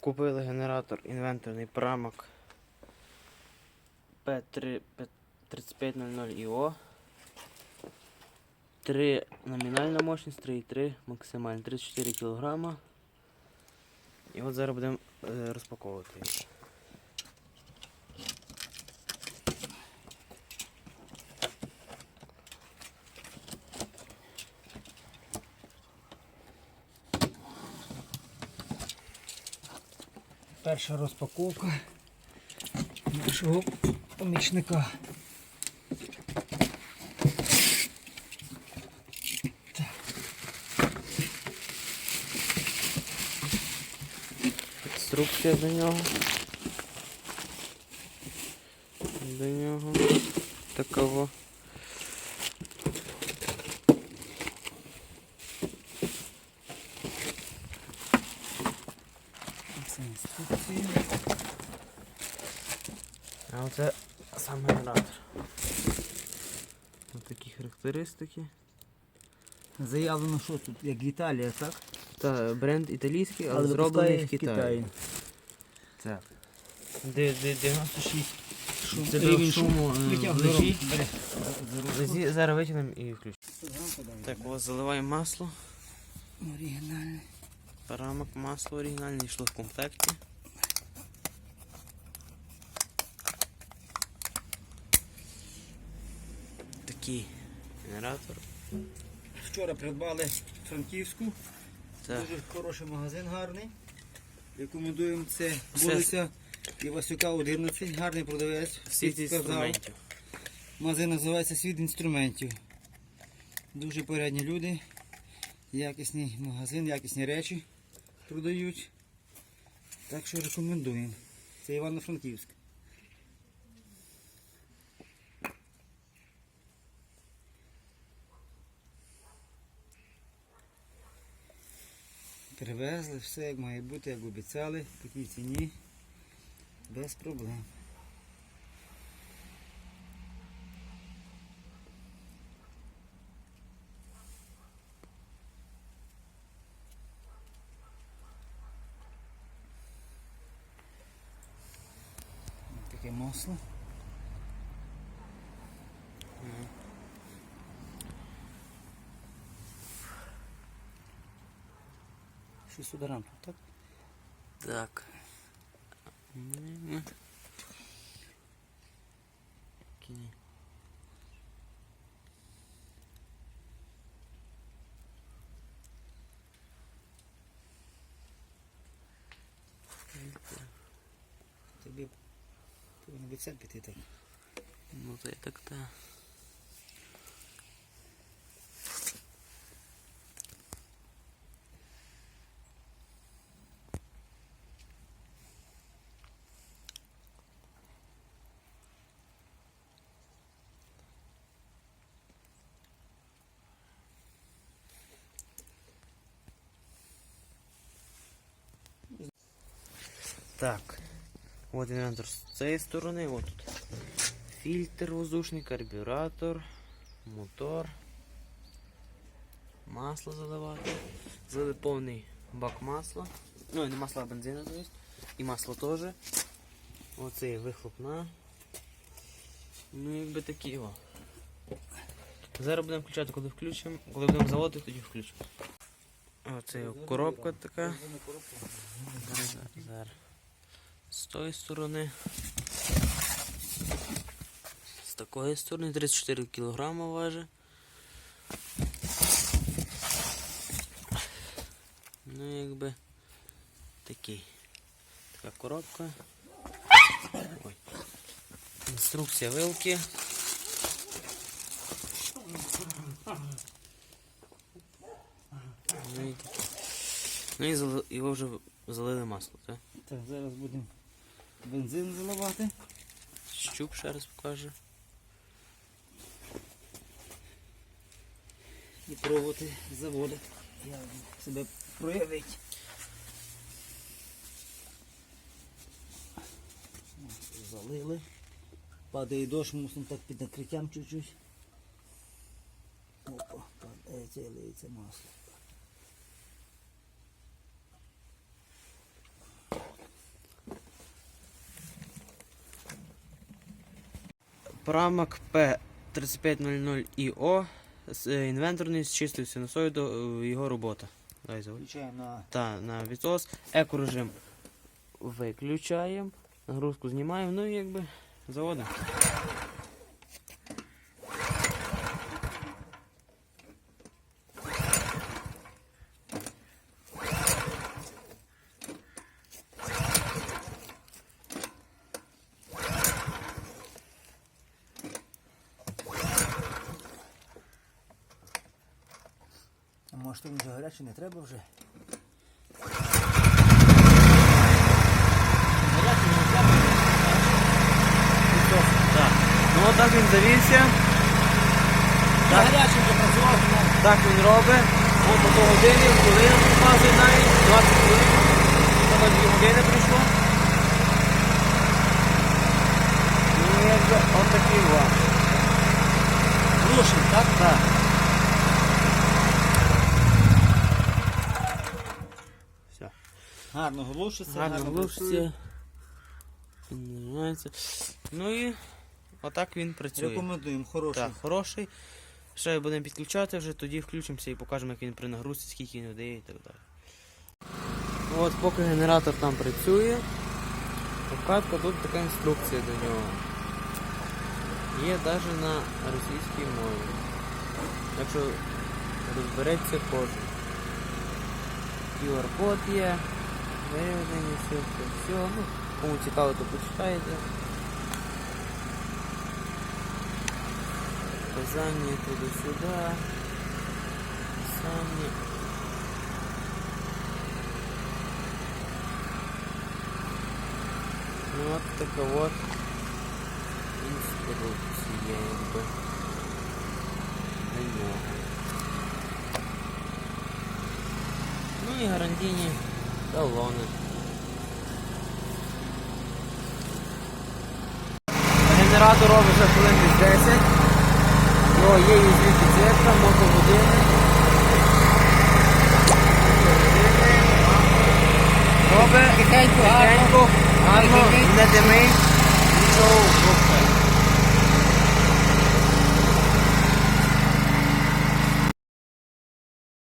Купили генератор інвенторний прамок P3 3500 IO. 3 номінальна мощність, 3,3 максимальна, 34 кг. І от зараз будемо е, розпаковувати Перша розпаковка нашого помічника. Інструкція до нього. До нього. Такого. Це. А оце сам генератор. Ось такі характеристики. Заявлено, що тут, як Італія, так? Та бренд італійський, але, Але зроблений в Китаї. Так. Де, де 96. Шум, Це рівень шуму шуму, е, за руку. Зі- Зараз витягнемо і включимо. Так, ось заливаємо масло. Оригінальний. Парамок масло оригінальне йшло в комплекті. Такий генератор. Вчора придбали Франківську. Так. Дуже хороший магазин гарний. Рекомендуємо це вулиця Івасюка 11. Гарний продавець. Світ інструментів. Магазин називається Світ інструментів. Дуже порядні люди. Якісний магазин, якісні речі продають. Так що рекомендуємо. Це Івано-Франківськ. Привезли все як має бути, як обіцяли, в такій ціні. Без проблем. Таке масло. Щось рамку, так? Так. Кінь. Себе піти так. Ну то я так та. Так. От інвентор з цієї сторони, от тут. Фільтр воздушний, карбюратор, мотор. Масло заливати. Залили повний бак масла. Ну, не масла, а бензину, то есть. І масло теж. Оце вихлопна. Ну, якби такі о. Зараз будемо включати, коли включимо. Коли будемо заводити, тоді включимо. Оце коробка така. Зараз, зараз. З тої сторони. З такої сторони 34 кг важить. Ну якби такий. Така коробка. Ой. Інструкція вилки. Ну і, ну, і його вже залили масло, так? Так, зараз будемо бензин заливати. Щуп ще раз покаже. і пробувати заводити. Я себе проявить. Залили. Падає дощ, мусимо так під накриттям чуть-чуть. Опа, падає, це лиється масло. Pramag P3500IO з е, інвенторний з чистою синусоїдою е, його робота. Включаємо на Та, на відсос. Екорежим виключаємо. Нагрузку знімаємо, ну і якби заводимо. Може він вже гарячий, не треба вже. Так. Ну отак він завівся. Так. Гарячий вже працював, Так він робить. От по години, хвилина показує навіть, 20 хвилин. На 2 години прийшло. Ну якби отакий вам. глушить, так? Так. Все. Гарно глушиться, Гарно працює. глушиться. Піднімається. Ну і отак він працює. Рекомендуємо, хороший. Так, хороший. Ще будемо підключати, вже тоді включимося і покажемо, як він при нагрузці, скільки він видає і так далі. От, поки генератор там працює, обкатка тут така інструкція до нього. Є навіть на російській мові. Якщо розбереться кожен. QR-код є, виявлення, все, все, все. Ну, кому цікаво, то почитайте. Показания туда-сюда. Сами. Ну вот така вот інструкція якби до нього. Ну і гарантійні талони. Генератор робить вже хвилин десь 10. Його є підсвітка, мотогодини. Робить Тихенько, гарно. гарно, Не димить. нічого.